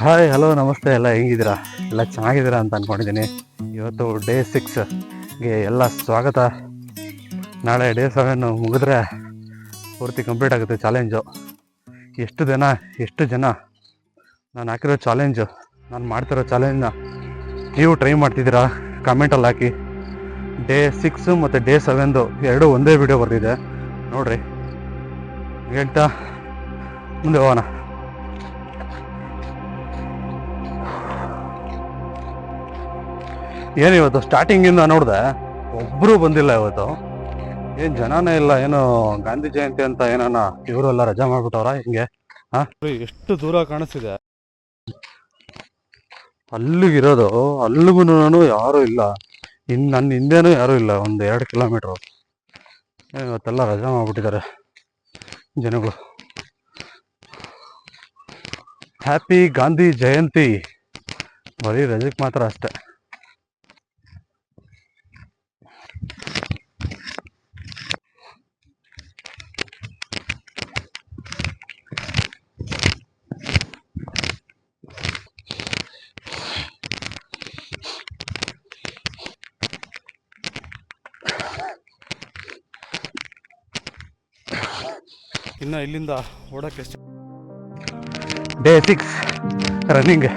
Hi hello ನಮಸ್ತೆ. ಎಲ್ಲ ಹೆಂಗಿದ್ದೀರಾ? ಎಲ್ಲ ಚೆನ್ನಾಗಿದ್ದೀರಾ ಅಂತ ಅಂದ್ಕೊಂಡಿದ್ದೀನಿ ಇವತ್ತು ಡೇ ಸಿಕ್ಸ್ಗೆ ಎಲ್ಲ ಸ್ವಾಗತ. ನಾಳೆ ಡೇ ಸೆವೆನ್ ಮುಗಿದ್ರೆ ಪೂರ್ತಿ ಕಂಪ್ಲೀಟ್ ಆಗುತ್ತೆ ಚಾಲೆಂಜು ಎಷ್ಟು ದಿನ, ಎಷ್ಟು ಜನ ನಾನು ಹಾಕಿರೋ ಚಾಲೆಂಜು ನಾನು ಮಾಡ್ತಿರೋ ಚಾಲೆಂಜ್ನ ನೀವು ಟ್ರೈ ಮಾಡ್ತಿದ್ದೀರಾ? ಕಮೆಂಟಲ್ಲಿ ಹಾಕಿ. ಡೇ ಸಿಕ್ಸು ಮತ್ತು ಡೇ ಸೆವೆನ್ದು ಎರಡೂ ಒಂದೇ ವಿಡಿಯೋ ಬರ್ತಿದೆ ನೋಡ್ರಿ. ಹೇಳ್ತಾ ಮುಂದೆ ಹೋಗೋಣ. ಏನು ಇವತ್ತು ಸ್ಟಾರ್ಟಿಂಗಿಂದ ನೋಡಿದೆ ಒಬ್ಬರು ಬಂದಿಲ್ಲ ಇವತ್ತು. ಏನು ಜನನೇ ಇಲ್ಲ ಏನು ಗಾಂಧಿ ಜಯಂತಿ ಅಂತ ಏನಾನ ಇವರೆಲ್ಲ ರಜಾ ಮಾಡ್ಬಿಟ್ಟವ್ರ ಹಿಂಗೆ? ಹಾ? ಎಷ್ಟು ದೂರ ಕಾಣಿಸ್ತಿದೆ? ಅಲ್ಲಿಗಿರೋದು ಅಲ್ಲಿಗೂ ಯಾರೂ ಇಲ್ಲ. ಇನ್ ನನ್ನ ಹಿಂದೆನೂ ಯಾರೂ ಇಲ್ಲ ಒಂದು ಎರಡು ಕಿಲೋಮೀಟ್ರು. ಇವತ್ತೆಲ್ಲ ರಜಾ ಮಾಡ್ಬಿಟ್ಟಿದ್ದಾರೆ ಜನಗಳು. ಹ್ಯಾಪಿ ಗಾಂಧಿ ಜಯಂತಿ. ಬರೀ ರಜಕ್ಕೆ ಮಾತ್ರ ಅಷ್ಟೇ. ಇನ್ನು ಇಲ್ಲಿಂದ ಎಷ್ಟು ಡೇ ಸಿಕ್ಸ್ ರನ್ನಿಂಗ್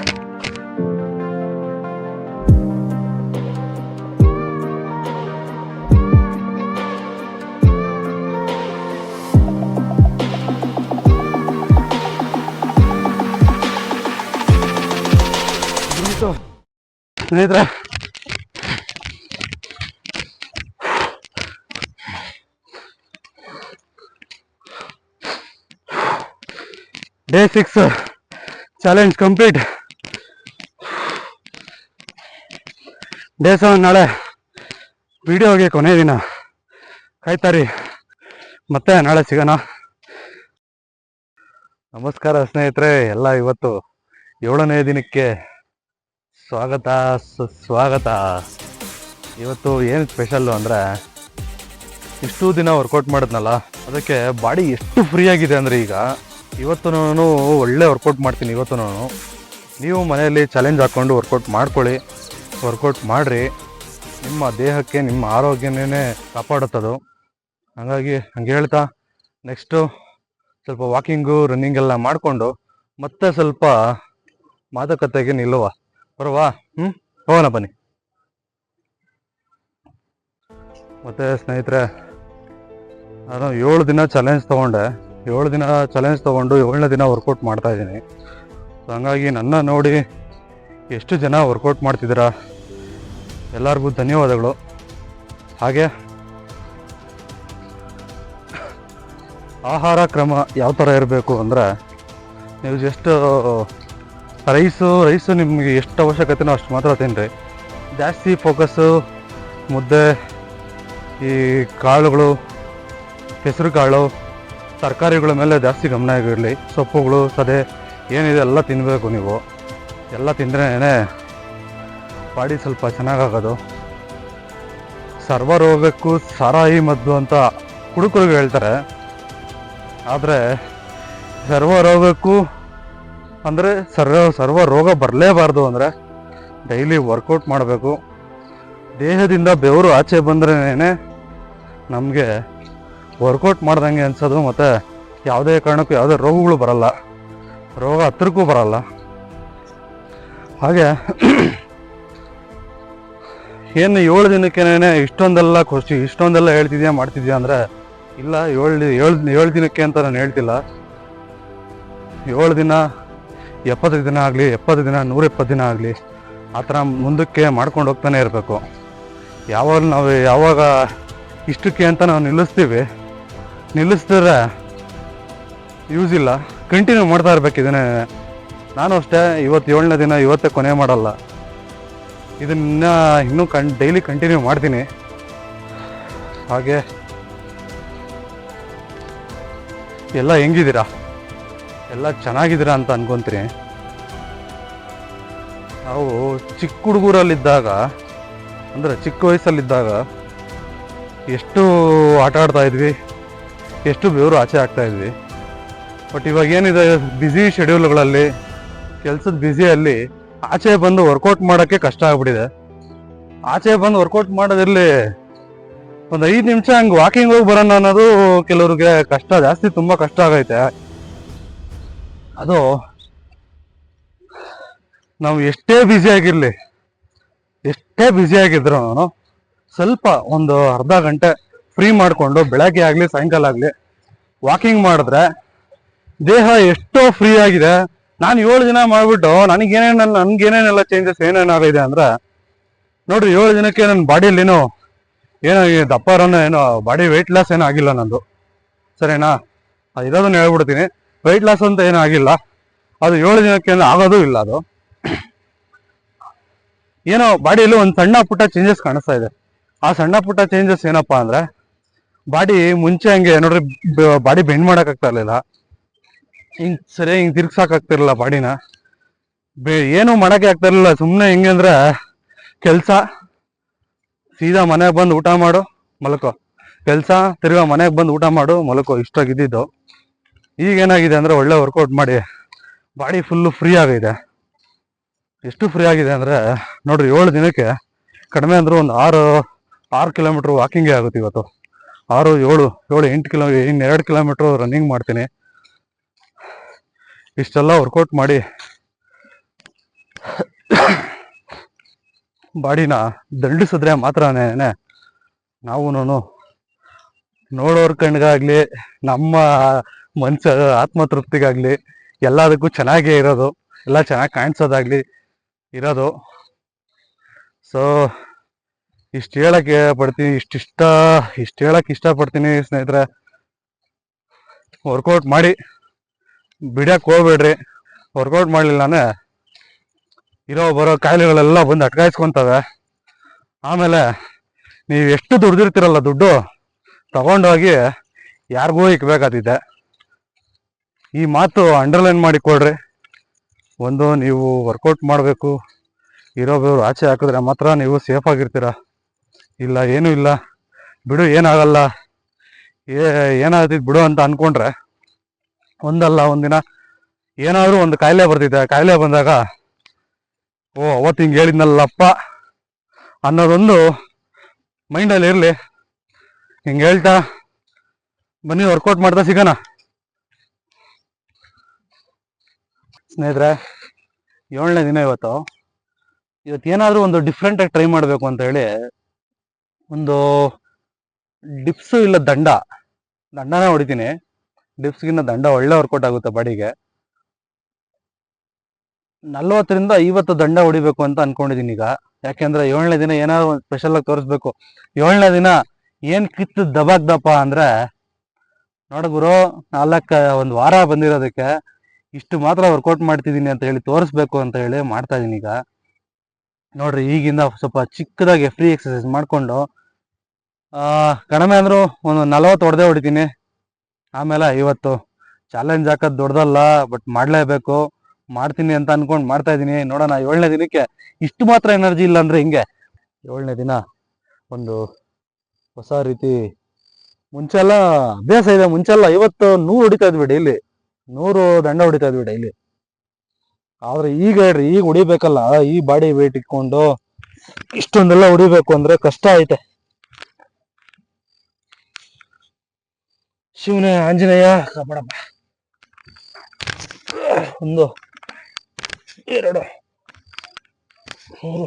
ಸ್ನೇಹಿತರೆ. Day six challenge complete day seven ನಾಳೆ ವಿಡಿಯೋಗೆ ಕೊನೆ ದಿನ. ಕಾಯ್ತಾರಿ. ಮತ್ತೆ ನಾಳೆ ಸಿಗೋಣ. ನಮಸ್ಕಾರ ಸ್ನೇಹಿತರೆ, ಎಲ್ಲ ಇವತ್ತು ಏಳನೇ ದಿನಕ್ಕೆ ಸ್ವಾಗತ ಸುಸ್ವಾಗತ ಇವತ್ತು ಏನು ಸ್ಪೆಷಲ್ಲು ಅಂದರೆ ಇಷ್ಟು ದಿನ ವರ್ಕೌಟ್ ಮಾಡಿದ್ನಲ್ಲ, ಅದಕ್ಕೆ ಬಾಡಿ ಎಷ್ಟು ಫ್ರೀ ಆಗಿದೆ ಅಂದರೆ ಈಗ ಇವತ್ತು ನಾನು ಒಳ್ಳೆ ವರ್ಕೌಟ್ ಮಾಡ್ತೀನಿ ಇವತ್ತು ನಾನು. ನೀವು ಮನೆಯಲ್ಲಿ ಚಾಲೆಂಜ್ ಹಾಕ್ಕೊಂಡು ವರ್ಕೌಟ್ ಮಾಡ್ಕೊಳ್ಳಿ. ವರ್ಕೌಟ್ ಮಾಡಿರಿ. ನಿಮ್ಮ ದೇಹಕ್ಕೆ, ನಿಮ್ಮ ಆರೋಗ್ಯನೇ ಕಾಪಾಡುತ್ತದು. ಹಾಗಾಗಿ ಹಂಗೆ ಹೇಳ್ತಾ ನೆಕ್ಸ್ಟು ಸ್ವಲ್ಪ ವಾಕಿಂಗು ರನ್ನಿಂಗ್ ಎಲ್ಲ ಮಾಡಿಕೊಂಡು ಮತ್ತೆ ಸ್ವಲ್ಪ ಮಾತುಕತೆಗೆ ನಿಲ್ಲುವ. ಬರುವ? ಹ್ಞೂ ಹೋಗೋಣ ಬನ್ನಿ. ಮತ್ತೆ ಸ್ನೇಹಿತರೆ, ನಾನು ಏಳು ದಿನ ಚಾಲೆಂಜ್ ತೊಗೊಂಡೆ. ಏಳು ದಿನ ಚಾಲೆಂಜ್ ತೊಗೊಂಡು ಏಳನೇ ದಿನ ವರ್ಕೌಟ್ ಮಾಡ್ತಾ ಇದ್ದೀನಿ. ಸೊ ಹಂಗಾಗಿ ನನ್ನ ನೋಡಿ ಎಷ್ಟು ಜನ ವರ್ಕೌಟ್ ಮಾಡ್ತಿದ್ದೀರಾ? ಎಲ್ಲರಿಗೂ ಧನ್ಯವಾದಗಳು. ಹಾಗೆ ಆಹಾರ ಕ್ರಮ ಯಾವ ಥರ ಇರಬೇಕು ಅಂದರೆ ನೀವು ಜಸ್ಟ್ ರೈಸು ರೈಸು ನಿಮಗೆ ಎಷ್ಟು ಅವಶ್ಯಕತೆನೋ ಅಷ್ಟು ಮಾತ್ರ ತಿನ್ನಿರಿ ಜಾಸ್ತಿ ಫೋಕಸ್ಸು ಮುದ್ದೆ, ಈ ಕಾಳುಗಳು ಹೆಸರು ಕಾಳು ತರಕಾರಿಗಳ ಮೇಲೆ ಜಾಸ್ತಿ ಗಮನ ಇರಲಿ. ಸೊಪ್ಪುಗಳು, ಸದೆ, ಏನಿದೆ ಎಲ್ಲ ತಿನ್ನಬೇಕು ನೀವು. ಎಲ್ಲ ತಿಂದ್ರೇ ಬಾಡಿ ಸ್ವಲ್ಪ ಚೆನ್ನಾಗಾಗೋದು. ಹೋಗಬೇಕು ಸಾರಾಯಿ ಮದ್ದು ಅಂತ ಕುಡುಕರಿಗೆ ಹೇಳ್ತಾರೆ. ಆದರೆ ಸರ್ವ ರೋಗಕ್ಕೂ ಅಂದರೆ ಸರ್ವ ಸರ್ವ ರೋಗ ಬರಲೇಬಾರ್ದು ಅಂದರೆ ಡೈಲಿ ವರ್ಕೌಟ್ ಮಾಡಬೇಕು. ದೇಹದಿಂದ ಬೆವರು ಆಚೆ ಬಂದ್ರೇ ನಮಗೆ ವರ್ಕೌಟ್ ಮಾಡ್ದಂಗೆ ಅನ್ಸೋದು ಮತ್ತು ಯಾವುದೇ ಕಾರಣಕ್ಕೂ ಯಾವುದೇ ರೋಗಗಳು ಬರಲ್ಲ. ರೋಗ ಹತ್ತಿರಕ್ಕೂ ಬರಲ್ಲ. ಹಾಗೆ ಏನು ಏಳು ದಿನಕ್ಕೇನೆ ಇಷ್ಟೊಂದೆಲ್ಲ ಖುಷಿ ಇಷ್ಟೊಂದೆಲ್ಲ ಹೇಳ್ತಿದ್ಯಾ, ಮಾಡ್ತಿದ್ಯಾ ಅಂದರೆ, ಇಲ್ಲ, ಏಳು ಏಳು ಏಳು ದಿನಕ್ಕೆ ಅಂತ ನಾನು ಹೇಳ್ತಿಲ್ಲ. ಏಳು ದಿನ, ಎಪ್ಪತ್ತು ದಿನ ಆಗಲಿ, ಎಪ್ಪತ್ತು ದಿನ ನೂರ ಇಪ್ಪತ್ತು ದಿನ ಆಗಲಿ, ಆ ಥರ ಮುಂದಕ್ಕೆ ಮಾಡ್ಕೊಂಡು ಹೋಗ್ತಾನೆ ಇರಬೇಕು. ಯಾವಾಗ ನಾವು, ಯಾವಾಗ ಇಷ್ಟಕ್ಕೆ ಅಂತ ನಾವು ನಿಲ್ಲಿಸ್ತೀವಿ. ನಿಲ್ಲಿಸಿದ್ರೆ ಯೂಸ್ ಇಲ್ಲ. ಕಂಟಿನ್ಯೂ ಮಾಡ್ತಾ ಇರ್ಬೇಕು ಇದನ್ನೇ. ನಾನು ಅಷ್ಟೇ ಇವತ್ತು ಏಳನೇ ದಿನ ಇವತ್ತೇ ಕೊನೆ ಮಾಡಲ್ಲ. ಇದನ್ನ ಇನ್ನೂ ಕನ್ ಡೈಲಿ ಕಂಟಿನ್ಯೂ ಮಾಡ್ತೀನಿ. ಹಾಗೆ. ಎಲ್ಲ ಹೆಂಗಿದ್ದೀರಾ? ಎಲ್ಲ ಚೆನ್ನಾಗಿದ್ದೀರಾ ಅಂತ ಅನ್ಕೊಂತೀನಿ. ನಾವು ಚಿಕ್ಕ ಹುಡುಗರಲ್ಲಿದ್ದಾಗ, ಅಂದರೆ ಚಿಕ್ಕ ವಯಸ್ಸಲ್ಲಿದ್ದಾಗ, ಎಷ್ಟು ಆಟ ಆಡ್ತಾ ಇದ್ವಿ. ಎಷ್ಟು ಬೆವರು ಆಚೆ ಆಗ್ತಾ ಇದ್ವಿ. ಬಟ್ ಇವಾಗ ಏನಿದೆ ಬ್ಯುಸಿ ಶೆಡ್ಯೂಲ್ಗಳಲ್ಲಿ ಕೆಲ್ಸದ ಬ್ಯುಸಿಯಲ್ಲಿ ಆಚೆ ಬಂದು ವರ್ಕೌಟ್ ಮಾಡೋಕ್ಕೆ ಕಷ್ಟ ಆಗ್ಬಿಟ್ಟಿದೆ. ಆಚೆ ಬಂದು ವರ್ಕೌಟ್ ಮಾಡೋದಿರ್ಲಿ ಒಂದು ಐದು ನಿಮಿಷ ಹಂಗೆ ವಾಕಿಂಗ್ ಹೋಗಿ ಬರೋಣ ಅನ್ನೋದು ಕೆಲವ್ರಿಗೆ ಕಷ್ಟ, ಜಾಸ್ತಿ ತುಂಬ ಕಷ್ಟ ಆಗೈತೆ. ಅದು ನಾವು ಎಷ್ಟೇ ಬ್ಯುಸಿ ಆಗಿರಲಿ, ಎಷ್ಟೇ ಬ್ಯುಸಿ ಆಗಿದ್ರು, ಸ್ವಲ್ಪ ಒಂದು ಅರ್ಧ ಗಂಟೆ ಫ್ರೀ ಮಾಡಿಕೊಂಡು ಬೆಳಗ್ಗೆ ಆಗಲಿ, ಸಾಯಂಕಾಲ ಆಗಲಿ ವಾಕಿಂಗ್ ಮಾಡಿದ್ರೆ ದೇಹ ಎಷ್ಟೋ ಫ್ರೀ ಆಗಿದೆ. ನಾನು ಏಳು ದಿನ ಮಾಡ್ಬಿಟ್ಟು ನನಗೇನೇನೆಲ್ಲ ನನ್ಗೇನೇನೆಲ್ಲ ಚೇಂಜಸ್ ಏನೇನಾಗಿದೆ ಅಂದ್ರೆ ನೋಡ್ರಿ, ಏಳು ದಿನಕ್ಕೆ ನನ್ನ ಬಾಡಿಯಲ್ಲೇನು ಏನೋ ದಪ್ಪ ಇರೋನು ಏನೋ ಬಾಡಿ ವೆಯ್ಟ್ ಲಾಸ್ ಏನೂ ಆಗಿಲ್ಲ ನಂದು. ಸರಿನಾ? ಅದು ಇರೋದನ್ನ ಹೇಳ್ಬಿಡ್ತೀನಿ. ವೆಯ್ಟ್ ಲಾಸ್ ಅಂತ ಏನೂ ಆಗಿಲ್ಲ. ಅದು ಏಳು ದಿನಕ್ಕೆ ಏನು ಆಗೋದು ಇಲ್ಲ ಅದು. ಏನೋ ಬಾಡಿಯಲ್ಲಿ ಒಂದು ಸಣ್ಣ ಪುಟ್ಟ ಚೇಂಜಸ್ ಕಾಣಿಸ್ತಾ ಇದೆ. ಆ ಸಣ್ಣ ಪುಟ್ಟ ಚೇಂಜಸ್ ಏನಪ್ಪಾ ಅಂದ್ರೆ ಬಾಡಿ ಮುಂಚೆ ಹಂಗೆ, ನೋಡ್ರಿ ಬಾಡಿ ಬೆಂಡ್ ಮಾಡಕ್ ಆಗ್ತಾ ಇರ್ಲಿಲ್ಲ. ಹಿಂಗ್, ಸರಿಯಾಗಿ ಹಿಂಗ್ ತಿರ್ಗ್ಸಕ್ ಆಗ್ತಿರ್ಲಿಲ್ಲ ಬಾಡಿನ. ಏನು ಮಾಡಕ್ಕೆ ಆಗ್ತಾ ಇರ್ಲಿಲ್ಲ. ಸುಮ್ಮನೆ ಹೆಂಗೆ ಅಂದ್ರೆ ಕೆಲಸ, ಸೀದಾ ಮನೆಗೆ ಬಂದು ಊಟ ಮಾಡು, ಮಲ್ಕೋ. ಕೆಲಸ, ತಿರ್ಗಾ ಮನೆಗೆ ಬಂದು ಊಟ ಮಾಡು, ಮಲ್ಕೋ. ಇಷ್ಟಾಗಿದ್ದಿದ್ದು. ಈಗ ಏನಾಗಿದೆ ಅಂದ್ರೆ ಒಳ್ಳೆ ವರ್ಕೌಟ್ ಮಾಡಿ, ಬಾಡಿ ಫುಲ್ಲು ಫ್ರೀ ಆಗಿದೆ. ಎಷ್ಟು ಫ್ರೀ ಆಗಿದೆ ಅಂದ್ರೆ, ನೋಡ್ರಿ, ಏಳು ದಿನಕ್ಕೆ ಕಡಿಮೆ ಅಂದ್ರೆ ಒಂದು ಆರು ಆರು ಕಿಲೋಮೀಟ್ರ್ ವಾಕಿಂಗೇ ಆಗುತ್ತೆ ಇವತ್ತು. ಆರು ಏಳು ಏಳು ಎಂಟು ಕಿಲೋ ಇನ್ನು ಎರಡು ಕಿಲೋಮೀಟ್ರ್ ರನ್ನಿಂಗ್ ಮಾಡ್ತೀನಿ. ಇಷ್ಟೆಲ್ಲ ವರ್ಕೌಟ್ ಮಾಡಿ ಬಾಡಿನ ದಂಡಿಸಿದ್ರೆ ಮಾತ್ರನೇ ನಾವು ನೋಡೋರ್ ಕಣ್ಗಾಗ್ಲಿ, ನಮ್ಮ ಮನ್ಸ, ಆತ್ಮತೃಪ್ತಿಗಾಗ್ಲಿ, ಎಲ್ಲದಕ್ಕೂ ಚೆನ್ನಾಗೇ ಇರೋದು. ಎಲ್ಲ ಚೆನ್ನಾಗಿ ಕಾಣಿಸೋದಾಗ್ಲಿ ಇರೋದು. ಸೊ ಇಷ್ಟು ಹೇಳಕ್ಕೆ ಪಡ್ತೀನಿ ಇಷ್ಟಿಷ್ಟ ಇಷ್ಟು ಹೇಳಕ್ ಇಷ್ಟಪಡ್ತೀನಿ ಸ್ನೇಹಿತರೆ. ವರ್ಕೌಟ್ ಮಾಡಿ ಬಿಡಕ್ಕೆ ಹೋಗ್ಬೇಡ್ರಿ. ವರ್ಕೌಟ್ ಮಾಡಲಿಲ್ಲ ಅಂದ್ರೆ ಇರೋ ಬರೋ ಕಾಯಿಲೆಗಳೆಲ್ಲ ಬಂದು ಅಟ್ಕಾಯಿಸ್ಕೊಂತವೆ. ಆಮೇಲೆ ನೀವು ಎಷ್ಟು ದುಡ್ದಿರ್ತೀರಲ್ಲ ದುಡ್ಡು, ತಗೊಂಡೋಗಿ ಯಾರಿಗೂ ಇಕ್ಬೇಕಾದಿದೆ. ಈ ಮಾತು ಅಂಡರ್ಲೈನ್ ಮಾಡಿ ಕೊಡ್ರಿ. ಒಂದು, ನೀವು ವರ್ಕೌಟ್ ಮಾಡಬೇಕು, ಇರೋ ಆಚೆ ಹಾಕಿದ್ರೆ ಮಾತ್ರ ನೀವು ಸೇಫ್ ಆಗಿರ್ತೀರ. ಇಲ್ಲ, ಏನೂ ಇಲ್ಲ. ಬಿಡು, ಏನಾಗಲ್ಲ. ಏ ಏನಾಗ್ತಿದ್ ಬಿಡು ಅಂತ ಅನ್ಕೊಂಡ್ರೆ ಒಂದಲ್ಲ, ಒಂದಿನ ಏನಾದರೂ ಒಂದು ಕಾಯಿಲೆ ಬರ್ತಿದೆ. ಕಾಯಿಲೆ ಬಂದಾಗ, ಓ ಅವತ್ತು ಹಿಂಗೆ ಹೇಳಿದ್ನಲ್ಲಪ್ಪ ಅನ್ನೋದೊಂದು ಮೈಂಡಲ್ಲಿ ಇರಲಿ. ಹಿಂಗೆ ಹೇಳ್ತಾ, ಬನ್ನಿ ವರ್ಕೌಟ್ ಮಾಡ್ತಾ ಸಿಗೋಣ. ಸ್ನೇಹಿತರೆ, ಏಳನೇ ದಿನ ಇವತ್ತು. ಇವತ್ತು ಏನಾದರೂ ಒಂದು ಡಿಫ್ರೆಂಟಾಗಿ ಟ್ರೈ ಮಾಡಬೇಕು ಅಂತ ಹೇಳಿ ಒಂದು ಡಿಪ್ಸು ಇಲ್ಲ ದಂಡ. ದಂಡನ ಹೊಡಿತೀನಿ. ಡಿಪ್ಸ್ಗಿನ್ನ ದಂಡ ಒಳ್ಳೆ ವರ್ಕೌಟ್ ಆಗುತ್ತೆ ಬಾಡಿಗೆ. ನಲ್ವತ್ತರಿಂದ ಐವತ್ತು ದಂಡ ಹೊಡಿಬೇಕು ಅಂತ ಅನ್ಕೊಂಡಿದ್ದೀನಿ ಈಗ. ಯಾಕೆಂದ್ರೆ ಏಳನೇ ದಿನ ಏನಾದ್ರು ಒಂದು ಸ್ಪೆಷಲ್ ಆಗಿ ತೋರಿಸ್ಬೇಕು. ಏಳನೇ ದಿನ ಏನ್ ಕಿತ್ತು ದಬಾಕ್ದಪ್ಪ ಅಂದ್ರೆ, ನೋಡ ಗುರು, ನಾಲ್ಕ, ಒಂದು ವಾರ ಬಂದಿರೋದಕ್ಕೆ ಇಷ್ಟು ಮಾತ್ರ ವರ್ಕೌಟ್ ಮಾಡ್ತಿದ್ದೀನಿ ಅಂತ ಹೇಳಿ ತೋರಿಸ್ಬೇಕು ಅಂತ ಹೇಳಿ ಮಾಡ್ತಾ ಇದೀನಿ ಈಗ. ನೋಡ್ರಿ ಈಗಿಂದ ಸ್ವಲ್ಪ ಚಿಕ್ಕದಾಗಿ ಫ್ರೀ ಎಕ್ಸಸೈಸ್ ಮಾಡ್ಕೊಂಡು ಕಡಿಮೆ ಅಂದ್ರು ಒಂದು ನಲವತ್ತು ಹೊಡೆದೇ ಹೊಡಿತೀನಿ. ಆಮೇಲೆ ಐವತ್ತು. ಚಾಲೆಂಜ್ ಹಾಕೋದು ದೊಡ್ಡದಲ್ಲ ಬಟ್ ಮಾಡಲೇಬೇಕು. ಮಾಡ್ತೀನಿ ಅಂತ ಅನ್ಕೊಂಡು ಮಾಡ್ತಾ ಇದ್ದೀನಿ ನೋಡೋಣ, ಏಳನೇ ದಿನಕ್ಕೆ ಇಷ್ಟು ಮಾತ್ರ ಎನರ್ಜಿ ಇಲ್ಲ ಅಂದ್ರೆ ಹಿಂಗೆ. ಏಳನೇ ದಿನ ಒಂದು ಹೊಸ ರೀತಿ. ಮುಂಚೆಲ್ಲ ಅಭ್ಯಾಸ ಇದೆ. ಮುಂಚೆಲ್ಲ ಐವತ್ತು ನೂರು ಹೊಡಿತಾ ಇದ್ವಿ ಡೈಲಿ ನೂರು ದಂಡ ಹೊಡಿತಾ ಇದ್ವಿ ಡೈಲಿ ಆದ್ರೆ ಈಗ ಹೇಳ್ರಿ, ಈಗ ಹೊಡಿಬೇಕಲ್ಲ. ಈ ಬಾಡಿ ವೇಟ್ ಇಟ್ಕೊಂಡು ಇಷ್ಟೊಂದೆಲ್ಲ ಹೊಡಿಬೇಕು ಅಂದ್ರೆ ಕಷ್ಟ ಐತೆ. ಶಿವನೇ ಆಂಜನೇಯ ಕಾಪಾಡಪ್ಪ ಒಂದು ಎರಡು ಮೂರು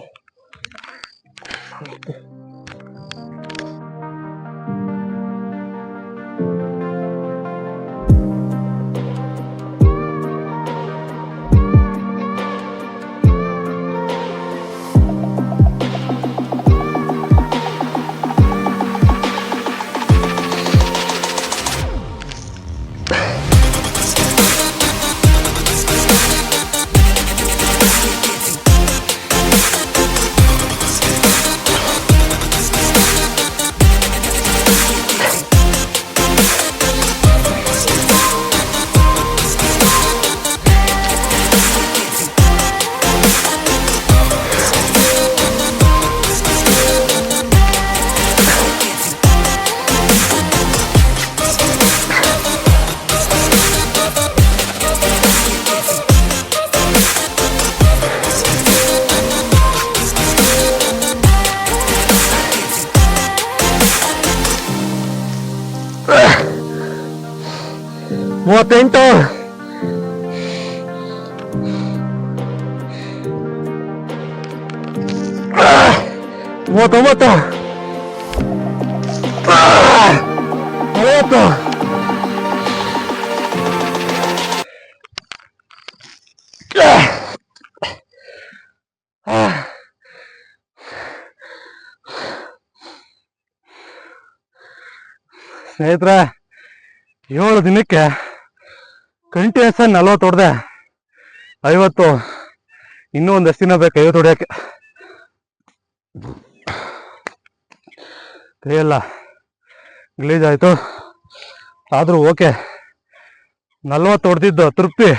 ಮೂವತ್ತೊಂಬತ್ತು ನಲವತ್ತು ಸ್ನೇಹಿತರೆ ಏಳು ದಿನಕ್ಕೆ ಕಂಟಿನ್ಯೂಸ್ ನಲ್ವತ್ತು ಹೊಡೆದೆ ಐವತ್ತು. ಇನ್ನೂ ಒಂದಷ್ಟು ದಿನ ಬೇಕು? ಐವತ್ತು ಹೊಡೆಯೋಕ್ಕೆ ಕೈಯೆಲ್ಲ ಗಲೀಜ್ ಆಯಿತು. ಆದರೂ ಓಕೆ. ನಲ್ವತ್ತು ಹೊಡೆದಿದ್ದು ತೃಪ್ತಿ.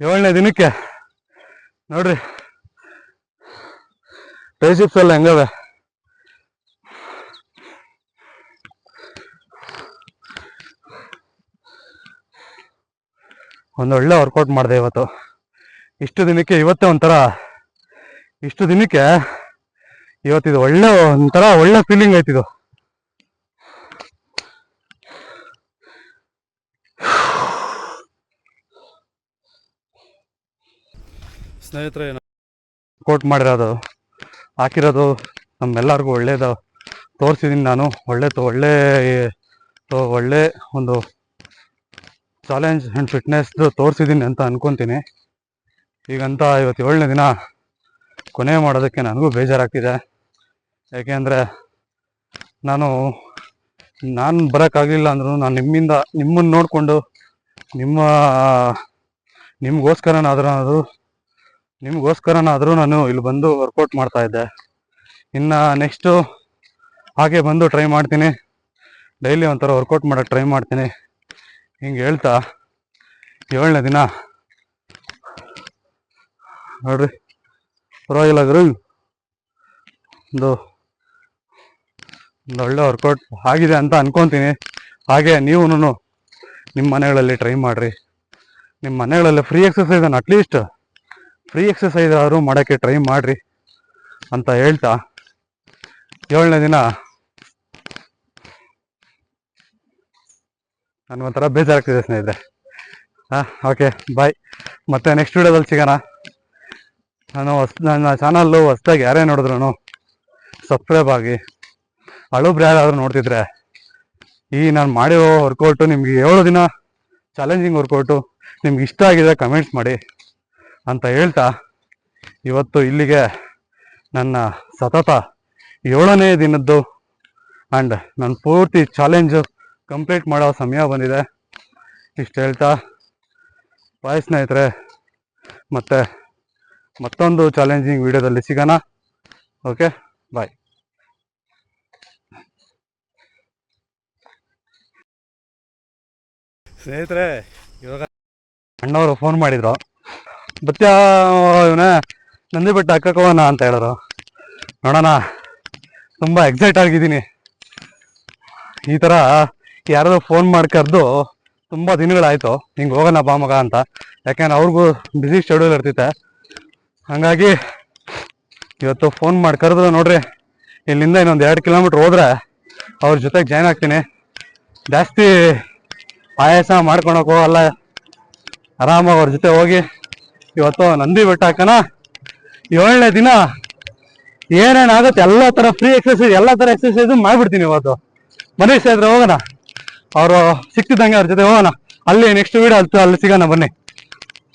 ಏಳನೇ ದಿನಕ್ಕೆ. ನೋಡ್ರಿ. ಟ್ರೈಸಿಪ್ಸ್ ಎಲ್ಲ ಹೆಂಗವೆ? ಒಂದೊಳ್ಳೆ ವರ್ಕೌಟ್ ಮಾಡಿದೆ ಇವತ್ತು. ಇಷ್ಟು ದಿನಕ್ಕೆ ಇವತ್ತೇ ಒಂಥರ ಇಷ್ಟು ದಿನಕ್ಕೆ ಇವತ್ತಿದು ಒಳ್ಳೆ ಒಂಥರ ಒಳ್ಳೆ ಫೀಲಿಂಗ್ ಆಯ್ತಿದು ಸ್ನೇಹಿತರೆ ಕೋಟ್ ಮಾಡಿರೋದು ಹಾಕಿರೋದು ನಮ್ಮೆಲ್ಲರಿಗೂ ಒಳ್ಳೇದು. ತೋರಿಸಿದ್ದೀನಿ ನಾನು ಒಳ್ಳೆ ತೊ- ಒಳ್ಳೆ ಒಳ್ಳೆ ಒಂದು ಚಾಲೆಂಜ್ ಆ್ಯಂಡ್ ಫಿಟ್ನೆಸ್ದು ತೋರಿಸಿದ್ದೀನಿ ಅಂತ ಅನ್ಕೊಂತೀನಿ. ಈಗಂತ ಇವತ್ತು ಏಳನೇ ದಿನ ಕೊನೆ ಮಾಡೋದಕ್ಕೆ ನನಗೂ ಬೇಜಾರಾಗ್ತಿದೆ. ಏಕೆಂದರೆ ನಾನು ನಾನು ಬರೋಕ್ಕಾಗಲಿಲ್ಲ ಅಂದ್ರೂ ನಾನು ನಿಮ್ಮಿಂದ, ನಿಮ್ಮನ್ನು ನೋಡಿಕೊಂಡು, ನಿಮ್ಮ, ನಿಮಗೋಸ್ಕರನಾದ್ರೂ, ನಿಮಗೋಸ್ಕರನಾದರೂ ನಾನು ಇಲ್ಲಿ ಬಂದು ವರ್ಕೌಟ್ ಮಾಡ್ತಾ ಇದ್ದೆ. ಇನ್ನು ನೆಕ್ಸ್ಟು ಹಾಗೆ ಬಂದು ಟ್ರೈ ಮಾಡ್ತೀನಿ. ಡೈಲಿ ಒಂಥರ ವರ್ಕೌಟ್ ಮಾಡೋಕ್ಕೆ ಟ್ರೈ ಮಾಡ್ತೀನಿ. ಹಿಂಗೆ ಹೇಳ್ತಾ, ಏಳನೇ ದಿನ ನೋಡ್ರಿ. ಪರವಾಗಿಲ್ಲ ಗುರು. ಒಂದು ಒಂದು ಒಳ್ಳೆ ವರ್ಕೌಟ್ ಆಗಿದೆ ಅಂತ ಅನ್ಕೊಂತೀನಿ. ಹಾಗೆ ನೀವು ನಿಮ್ಮ ಮನೆಗಳಲ್ಲಿ ಟ್ರೈ ಮಾಡಿರಿ. ನಿಮ್ಮ ಮನೆಗಳಲ್ಲಿ ಫ್ರೀ ಎಕ್ಸಸೈಸನ್ನು ಅಟ್ಲೀಸ್ಟ್ ಫ್ರೀ ಎಕ್ಸಸೈಸ್ ಆದರೂ ಮಾಡೋಕ್ಕೆ ಟ್ರೈ ಮಾಡಿರಿ ಅಂತ ಹೇಳ್ತಾ ಏಳನೇ ದಿನ ನನಗೊಂಥರ ಬೇಜಾರಾಗ್ತಿದೆ ಸ್ನೇಹಿತರೆ. ಹಾಂ ಓಕೆ ಬಾಯ್ ಮತ್ತೆ ನೆಕ್ಸ್ಟ್ ವೀಡಿಯೋದಲ್ಲಿ ಸಿಗೋಣ. ನಾನು ಹೊಸ, ನನ್ನ ಚಾನಲ್ಲು ಹೊಸ್ದಾಗಿ ಯಾರೇ ನೋಡಿದ್ರು ಸಬ್ಸ್ಕ್ರೈಬ್ ಆಗಿ. ಹಳಬ್ರು ಯಾರಾದರೂ ನೋಡ್ತಿದ್ರೆ, ಈ ನಾನು ಮಾಡಿರೋ ವರ್ಕೌಟು ನಿಮ್ಗೆ ಏಳು ದಿನ ಚಾಲೆಂಜಿಂಗ್ ವರ್ಕೌಟು ನಿಮ್ಗೆ ಇಷ್ಟ ಆಗಿದೆ ಕಮೆಂಟ್ಸ್ ಮಾಡಿ ಅಂತ ಹೇಳ್ತಾ, ಇವತ್ತು ಇಲ್ಲಿಗೆ ನನ್ನ ಸತತ ಏಳನೇ ದಿನದ್ದು ಆ್ಯಂಡ್ ನನ್ನ ಪೂರ್ತಿ ಚಾಲೆಂಜು ಕಂಪ್ಲೀಟ್ ಮಾಡೋ ಸಮಯ ಬಂದಿದೆ. ಇಷ್ಟು ಹೇಳ್ತಾ ಬಾಯ್ ಸ್ನೇಹಿತರೆ, ಮತ್ತೆ ಮತ್ತೊಂದು ಚಾಲೆಂಜಿಂಗ್ ವಿಡಿಯೋದಲ್ಲಿ ಸಿಗೋಣ. ಓಕೆ ಬಾಯ್ ಸ್ನೇಹಿತರೆ ಇವಾಗ ಅಣ್ಣವರು ಫೋನ್ ಮಾಡಿದ್ರು. ಬತ್ಯ ಇವನೇ ನಂದಿ ಬೆಟ್ಟ ಹಾಕಕೋಣ ಅಂತ ಹೇಳಿದ್ರು. ನೋಡೋಣ ತುಂಬ ಎಕ್ಸೈಟ್ ಆಗಿದ್ದೀನಿ. ಈ ಥರ ಯಾರೋ ಫೋನ್ ಮಾಡಿ ಕರೆದು ತುಂಬ ದಿನಗಳಾಯಿತು. ಹಿಂಗೆ ಹೋಗೋಣ ಬಾ ಮಗ ಅಂತ. ಯಾಕೆಂದ್ರೆ ಅವ್ರಿಗೂ ಬ್ಯುಸಿ ಶೆಡ್ಯೂಲ್ ಇರ್ತೈತೆ ಹಾಗಾಗಿ ಇವತ್ತು ಫೋನ್ ಮಾಡಿ ಕರೆದ್ರು ನೋಡ್ರಿ. ಇಲ್ಲಿಂದ ಇನ್ನೊಂದು ಎರಡು ಕಿಲೋಮೀಟ್ರ್ ಹೋದ್ರೆ ಅವ್ರ ಜೊತೆಗೆ ಜಾಯ್ನ್ ಆಗ್ತೀನಿ. ಜಾಸ್ತಿ ಪಾಯಸ ಮಾಡ್ಕೊಳಕ್ ಹೋಗಲ್ಲ ಆರಾಮಾಗಿ ಅವ್ರ ಜೊತೆ ಹೋಗಿ ಇವತ್ತು ನಂದಿ ಬೆಟ್ಟ ಹಾಕೋಣ. ಏಳನೇ ದಿನ ಏನೇನಾಗುತ್ತೆ ಎಲ್ಲ ಥರ ಫ್ರೀ ಎಕ್ಸಸೈಸ್ ಎಲ್ಲ ಥರ ಎಕ್ಸಸೈಸು ಮಾಡ್ಬಿಡ್ತೀನಿ ಇವತ್ತು. ಮನೀಶ್ ಇದ್ರೆ ಹೋಗೋಣ. ಅವರು ಸಿಕ್ತಿದ್ದಂಗೆ ಅವ್ರ ಜೊತೆ ಹೋಗೋಣ. ಅಲ್ಲಿ ನೆಕ್ಸ್ಟ್ ವೀಡಿಯೋ ಅಲ್ಲಿ ಅಲ್ಲಿ ಸಿಗೋಣ ಬನ್ನಿ.